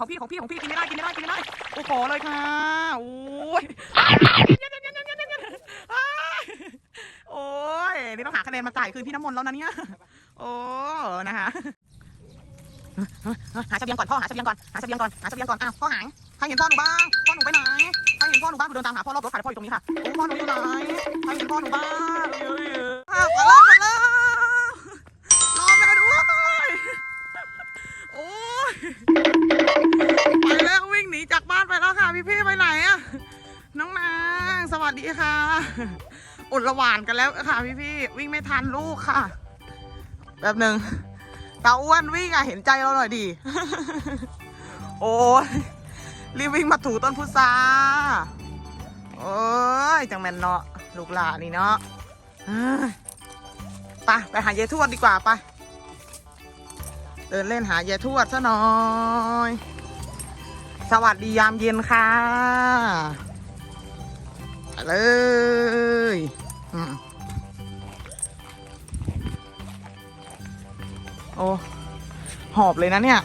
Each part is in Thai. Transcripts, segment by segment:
ของพี่ของพี่ของพี่กินไม่ได้กินไม่ได้กินไม่ได้โอ้ขอเลยค่ะโอ้ยโอ้ยนี่ต้องหาคะแนนมาจ่ายคืนพี่น้ำมนต์แล้วนะเนี่ยโอ้นะคะหาเสบียงก่อนพ่อหาเสบียงก่อนหาเสบียงก่อนหาเสบียงก่อนอ้าวพ่อหายใครเห็นพ่อหนูบ้างพ่อหนูไปไหนใครเห็นพ่อหนูบ้างหนูเดินตามหาพ่อรอบรถขายพ่ออยู่ตรงนี้ค่ะโอ้พ่อหนูอยู่ไหนใครเห็นพ่อหนูบ้าง ดีค่ะอดระหวานกันแล้วค่ะพี่พี่ๆวิ่งไม่ทันลูกค่ะ แบบหนึ่งตาอ้วนวิ่งอะเห็นใจเราหน่อยดิโอ้ยรีบวิ่งมาถูต้นพุทราโอ้ยจังแมนเนาะลูกหลานนี่เนาะไปไปหายายทวดดีกว่าไปเดินเล่นหายายทวดซะหน่อย สวัสดียามเย็นค่ะ เลยอืมโอ้ หอบเลยนะเนี่ย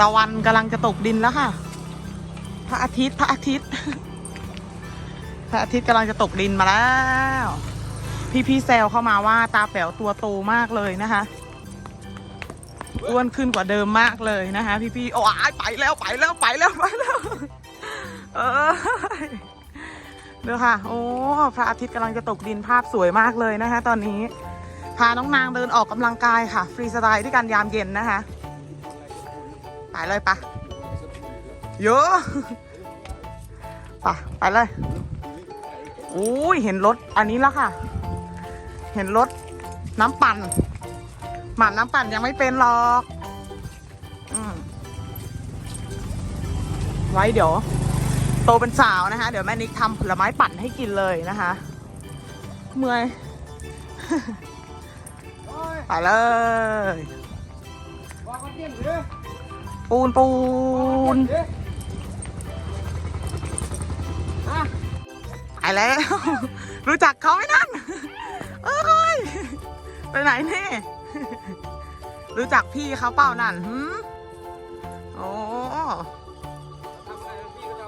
ตะวันกำลังจะตกดินแล้วค่ะ พระอาทิตย์พระอาทิตย์ พระอาทิตย์กำลังจะตกดินมาแล้ว พี่พี่แซวเข้ามาว่าตาแป๋วตัวโตมากเลยนะคะอ้วนขึ้นกว่าเดิมมากเลยนะคะ พี่พี่ๆโอ้ยไปแล้วไปแล้วไปแล้วไปแล้ว เออ เดี๋ยวค่ะ โอ้พระอาทิตย์กำลังจะตกดินภาพสวยมากเลยนะคะ ตอนนี้ พาน้องนางเดินออกกำลังกายค่ะ ฟรีสไตล์ด้วยกันยามเย็นนะคะไปเลยปะเยอะปะไปเลยอุ้ยเห็นรถอันนี้แล้วค่ะ เห็นรถน้ำปั่นหมันน้ำปั่นยังไม่เป็นหรอกอไว้เดี๋ยว โตเป็นสาวนะคะ เดี๋ยวแม่นิกทำผลไม้ปั่นให้กินเลยนะคะ เมื่อยไปเลยปูนปูนไปแล้ว รู้จักเขาไหมนั่นเอ้ยไปไหนเนี่ยรู้จักพี่เขาเปล่านั่นโอ้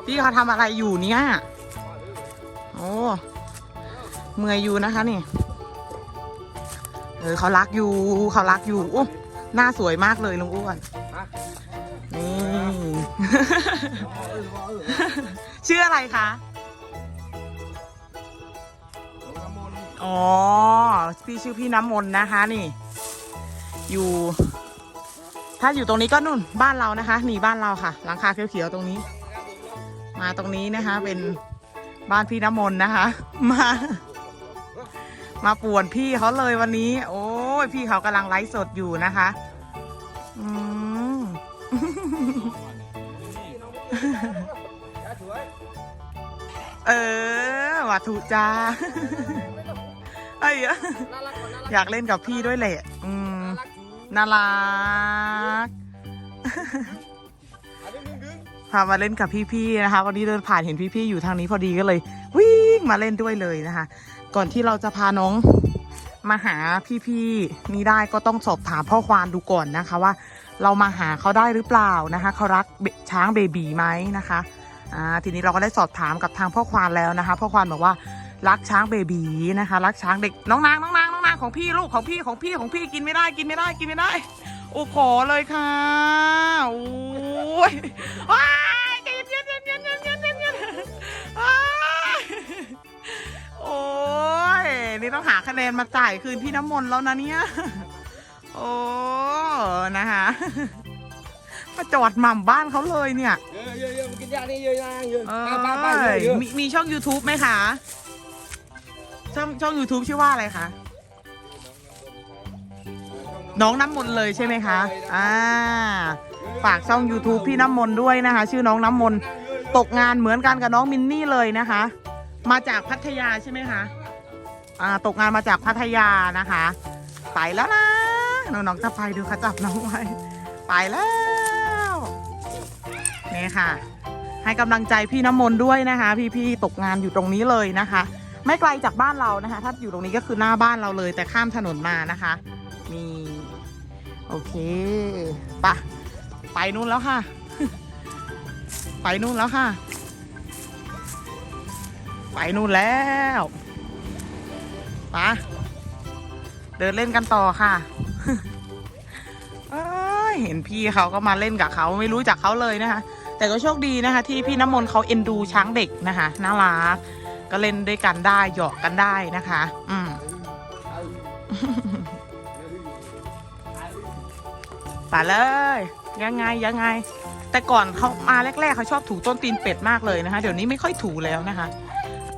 พี่เขาทำอะไรอยู่เนี่ย โอ้เมื่อยอยู่นะคะนี่ เออเขารักอยู่เขารักอยู่อู้หน้าสวยมากเลยลุงอ้วน นี่ ชื่ออะไรคะอ๋อ พี่ชื่อพี่น้ำมนต์นะคะนี่ อยู่ ถ้าอยู่ตรงนี้ก็นู่นบ้านเรานะคะ นี่บ้านเราค่ะ หลังคาเขียวๆตรงนี้ มาตรงนี้นะคะ เป็นบ้านพี่น้ำมนต์นะคะ มา มาป่วนพี่เขาเลยวันนี้ โอ้ยพี่เขากำลังไลฟ์สดอยู่นะคะอืมเออวัตถุจ้าไอ้ยอยากเล่นกับพี่ด้วยแหละ อืมน่ารัก มาเล่นกับพี่ๆนะคะ วันนี้เดินผ่านเห็นพี่ๆอยู่ทางนี้พอดีก็เลย วิ่งมาเล่นด้วยเลยนะคะ ก่อนที่เราจะพาน้องมาหาพี่ๆนี้ได้ก็ต้องสอบถามพ่อควานดูก่อนนะคะว่า เรามาหาเขาได้หรือเปล่านะคะเขารักช้างเบบีไหมนะคะอ่าทีนี้เราก็ได้สอบถามกับทางพ่อควานแล้วนะคะ พ่อควานบอกว่ารักช้างเบบีนะคะ รักช้างเด็กน้องนางน้องนางน้องนางของพี่ลูกของพี่ของพี่ของพี่กินไม่ได้กินไม่ได้กินไม่ได้โอ้ขอเลยค่ะโอ้ย นี่ต้องหาคะแนนมาจ่ายคืนพี่น้ำมนต์แล้วนะเนี่ย โอ้นะคะมาจอดหม่ำบ้านเขาเลยเนี่ย เยอะเยอะเยอะมากินยานี่เยอะนะเยอะเอป้าป้าป้าเยอะเยอะมีมีช่อง YouTube ไหมคะ ช่องช่อง YouTube ชื่อว่าอะไรคะ น้องน้ำมนต์เลยใช่ไหมคะ อ่า ฝากช่อง YouTube พี่น้ำมนต์ด้วยนะคะ ชื่อน้องน้ำมนต์ตกงานเหมือนกันกับน้องมินนี่เลยนะคะ มาจากพัทยาใช่ไหมคะ อ่าตกงานมาจากพัทยานะคะ ไปแล้วนะน้องๆจะไปดูเขาจับน้องไว้ไปแล้วนี่ค่ะ ให้กำลังใจพี่น้ำมนต์ด้วยนะคะ พี่ๆตกงานอยู่ตรงนี้เลยนะคะ ไม่ไกลจากบ้านเรานะคะ ถ้าอยู่ตรงนี้ก็คือหน้าบ้านเราเลย แต่ข้ามถนนมานะคะ มีโอเคไปะไปนู่นแล้วค่ะ ไปนู่นแล้วค่ะ ไปนู่นแล้ว ปะเดินเล่นกันต่อค่ะเเห็นพี่เขาก็มาเล่นกับเขาไม่รู้จักเขาเลยนะคะ แต่ก็โชคดีนะคะ ที่พี่น้ำมนต์เขาเอ็นดูช้างเด็กนะคะน่ารักก็เล่นด้วยกันได้หยอกกันได้นะคะ อืมไปเลย ยังไงยังไง แต่ก่อนเขามาแรก ๆเขาชอบถูต้นตีนเป็ดมากเลยนะคะ เดี๋ยวนี้ไม่ค่อยถูแล้วนะคะ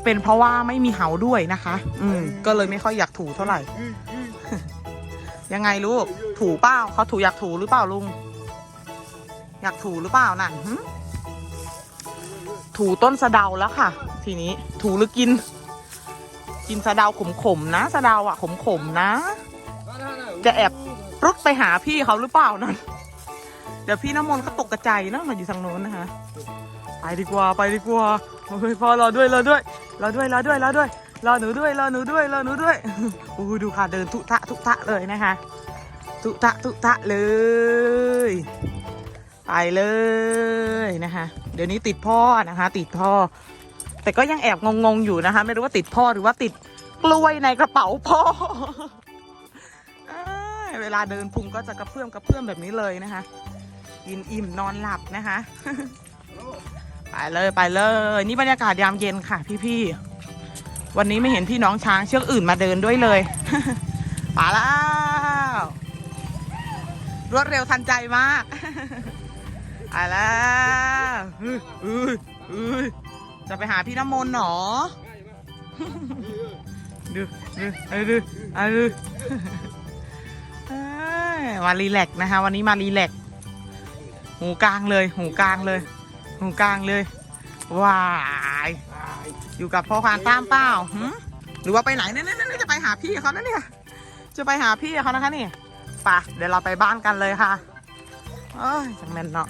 เป็นเพราะว่าไม่มีเหาด้วยนะคะ อืม ก็เลยไม่ค่อยอยากถูเท่าไหร่ ยังไงลูก ถูเปล่าเขาถูอยากถูหรือเปล่าลุง อยากถูหรือเปล่าน่ะหึถูต้นสะเดาแล้วค่ะ ทีนี้ ถูหรือกิน กินสะเดาขมๆนะสะเดาอะขมๆนะ จะแอบรุดไปหาพี่เขาหรือเปล่านั่นเดี๋ยวพี่น้ำมนต์ก็ตกกระใจเนอะมาอยู่ทางโน้นนะคะ ไปดีกว่าไปดีกว่าเฮ้ยพ่อรอด้วยรอด้วยรอด้วยรอด้วยรอด้วยรอหนูด้วยรอหนูด้วยรอหนูด้วยอู้ดูค่ะเดินทุทะทุทะเลยนะคะทุทะทุทะเลย ไปเลยนะคะเดี๋ยวนี้ติดพ่อนะคะ ติดพ่อ แต่ก็ยังแอบงงๆอยู่นะคะ ไม่รู้ว่าติดพ่อหรือว่าติดกล้วยในกระเป๋าพ่อเอเวลาเดินพุงก็จะกระเพื่อมกระเพื่อมแบบนี้เลยนะคะกินอิ่มนอนหลับนะคะ เลยไปเลย นี่บรรยากาศยามเย็นค่ะ พี่ๆวันนี้ไม่เห็นพี่น้องช้างเชือกอื่นมาเดินด้วยเลยไปแล้วรวดเร็วทันใจมากไปแล้วจะไปหาพี่น้ำมนต์หนอดูดูเอาดูเอาดูมารีแลกนะคะ วันนี้มารีแลกหูกลางเลย หูกลางเลย หูกลางเลย ว้าย อยู่กับพ่อควานตามเปล่าหหรือว่าไปไหนเนี่ยเนี่ยเนี่ยจะไปหาพี่เขานะเนี่ย จะไปหาพี่เขานะคะนี่ไปะเดี๋ยวเราไปบ้านกันเลยค่ะเอ้ยจังแมนเนาะ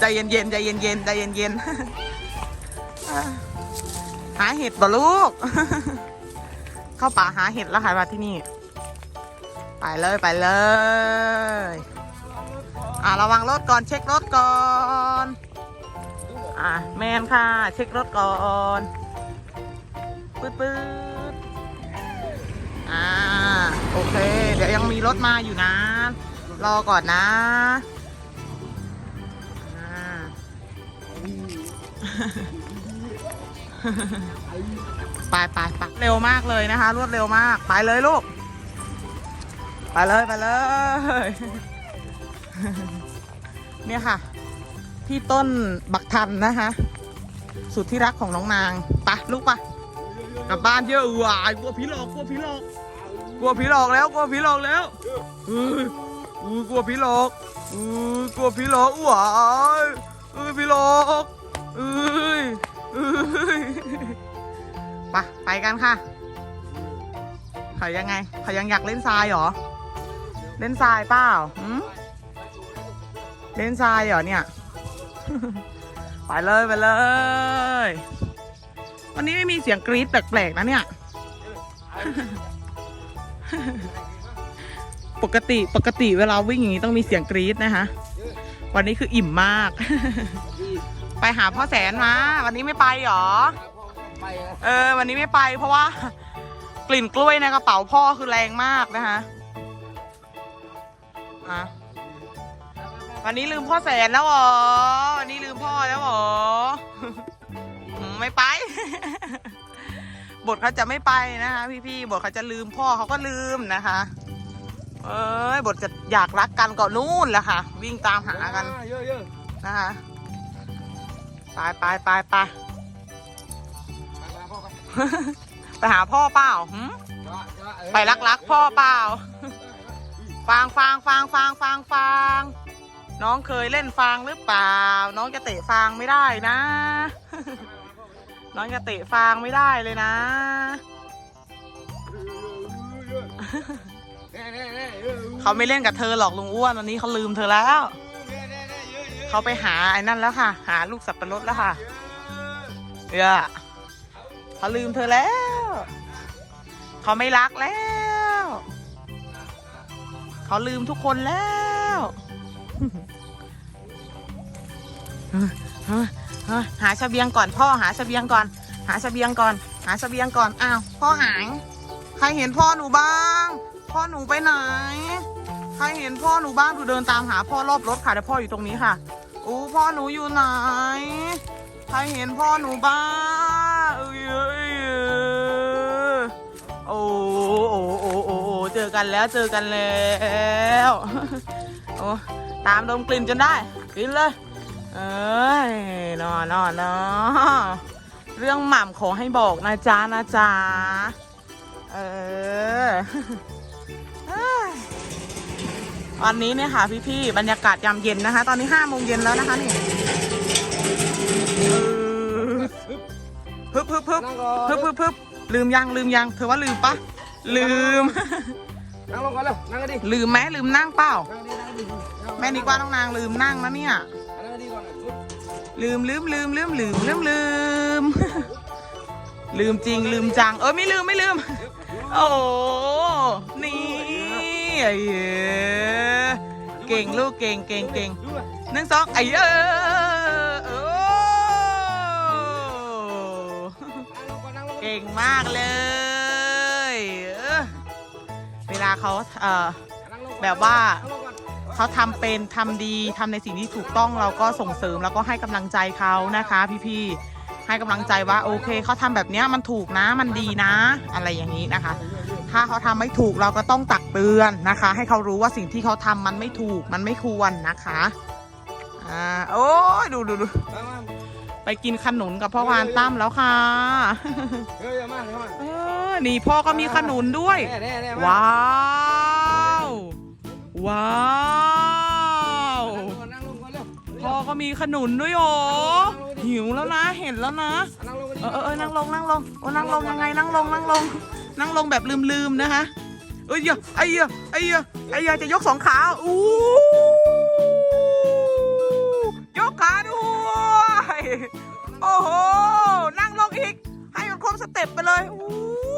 ใจเย็นๆใจเย็นๆใจเย็นๆหาเห็ดบ่ลูก เข้าป่าหาเห็ดแล้วค่ะมาที่นี่ ไปเลยไปเลย อ่าระวังรถก่อนเช็ครถก่อนอ่าแมนค่ะ เช็ครถก่อนปื๊ดปื๊ดอ่าโอเค เดี๋ยวยังมีรถมาอยู่นะ รอก่อนนะอ่าไปไปไปเร็วมากเลยนะคะ รวดเร็วมาก ไปเลยลูก ไปเลย ไปเลย เนี่ยค่ะ พี่ต้นบักทันนะคะ สุดที่รักของน้องนางไปลูกไปกลับบ้านเยอะหวายกลัวผีหลอกกลัวผีหลอกกลัวผีหลอกแล้วกลัวผีหลอกแล้วเอออือกลัวผีหลอกอือกลัวผีหลอกหวายเออผีหลอกเอ้ยเอ้ยไปไปกันค่ะเขายังไงเขายังอยากเล่นทรายเหรอ เล่นทรายเปล่าหืม เล่นทรายเหรอเนี่ย ไปเลยไปเลย วันนี้ไม่มีเสียงกรี๊ดแปลกๆนะเนี่ย ปกติปกติเวลาวิ่งอย่างนี้ต้องมีเสียงกรี๊ดนะคะ วันนี้คืออิ่มมาก ไปหาพ่อแสนมา วันนี้ไม่ไปเหรอ เออ วันนี้ไม่ไปเพราะว่า กลิ่นกล้วยในกระเป๋าพ่อคือแรงมากนะคะอะ วันนี้ลืมพ่อแสนแล้วเหรอวันนี้ลืมพ่อแล้วเหรออืมไม่ไป บทเขาจะไม่ไปนะคะพี่ๆบทเขาจะลืมพ่อเขาก็ลืมนะคะ เอ้ยบทจะอยากรักกันก่อนนู่นแหละค่ะ วิ่งตามหากันเยอะเยอะนะคะไปไปไปไปมาพ่อกันไปหาพ่อเปล่าหืมไปรักรักพ่อเปล่า ฟางฟางฟางฟางฟางฟาง น้องเคยเล่นฟางหรือเปล่า น้องจะเตะฟางไม่ได้นะ น้องจะเตะฟางไม่ได้เลยนะเขาไม่เล่นกับเธอหรอกลุงอ้วนวันนี้เขาลืมเธอแล้ว เขาไปหาไอ้นั่นแล้วค่ะ หาลูกสับปะรดแล้วค่ะเออเขาลืมเธอแล้ว เขาไม่รักแล้ว เขาลืมทุกคนแล้ว หาเสบียงก่อนพ่อหาเสบียงก่อน หาเสบียงก่อน หาเสบียงก่อนอ้าวพ่อหายใครเห็นพ่อหนูบ้าง พ่อหนูไปไหน ใครเห็นพ่อหนูบ้างดูเดินตามหาพ่อรอบรถค่ะแต่พ่ออยู่ตรงนี้ค่ะอู้พ่อหนูอยู่ไหน ใครเห็นพ่อหนูบ้างเอ้ยเอ้ยเอ้ยโอ้โอ้โอ้โอ้โอ้ เจอกันแล้วเจอกันแล้วโอ้ตามดมกลิ่นจนได้กินเลยเอ้ยนอนนอนนอเรื่องหม่ำขอให้บอกนะจ๊ะนะจ๊ะเออเอ้ยวันนี้เนี่ยค่ะพี่ๆบรรยากาศยามเย็นนะคะ ตอนนี้ห้าโมงเย็นแล้วนะคะนี่เออฮึบฮึบฮึบนั่งก่อนฮึบฮึบฮึบลืมยังลืมยังเธอว่าลืมปะ ลืม นั่งลงก่อนเร็วนั่งกันดิลืมไหมลืมนั่งเปล่า นั่งดินั่งดิแม่นิกว่าน้องนางลืมนั่งนะเนี่ย นั่งกันดิก่อนนะชุดลืมลืมลืมลืมลืมลืมลืม ลืมจริงลืมจัง เออไม่ลืมไม่ลืม โอ้โหนี่ไอ้เหี้ยเก่งลูกเก่งเก่งเก่งดูอะหนึ่งสองไอ้เออโอ้ นั่งลงก่อนนั่งลงเก่งมากเลยเออเว ลาเขาเอ่อนั่งลงก่อนแบบว่านั่งลงก่อนเขาทำเป็นทำดีทำในสิ่งที่ถูกต้องเราก็ส่งเสริมแล้วก็ให้กำลังใจเขานะคะ พี่ๆให้กำลังใจว่าโอเคเขาทำแบบเนี้ยมันถูกนะมันดีนะ อะไรอย่างนี้นะคะ ถ้าเขาทำไม่ถูกเราก็ต้องตักเตือนนะคะ ให้เขารู้ว่าสิ่งที่เขาทำมันไม่ถูกมันไม่ควรนะคะอ่าโอ้ยดูดูดูมามาไปกินขนุนกับพ่อวานตั้มแล้วค่ะเฮ้ยมาเฮ้ยมาเออ นี่พ่อก็มีขนุนด้วย แน่แน่แน่มาว้าว ว้าวนั่งลงก่อนเร็วพ่อก็มีขนุนด้วยโอหิวแล้วนะเห็นแล้วนะ นั่งลงกันดิเออเออเออนั่งลงนั่งลงโอ้นั่งลงยังไงนั่งลงนั่งลง นั่งลงแบบลืมๆนะคะเอ้ยเหี้ยไอ้เหี้ยไอ้เหี้ยไอ้เหี้ยจะยกสองขาอู้ยกขาด้วยโอ้โหนั่งลงอีก ให้มันครบสเต็ปไปเลยอุ้ยเพื่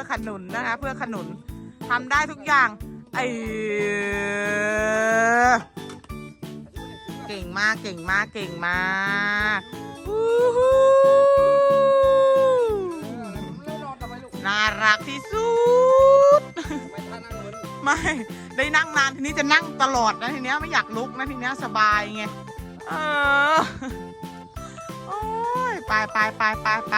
อขนุนนะคะ เพื่อขนุนทำได้ทุกอย่างไอ้เก่งมากเก่งมากเก่งมากน่ารักที่สุด ไม่ได้นั่งนานทีนี้จะนั่งตลอดนะทีเนี้ยไม่อยากลุกนะทีเนี้ยสบายไง เออ โอ้ยไปไปไปไปไป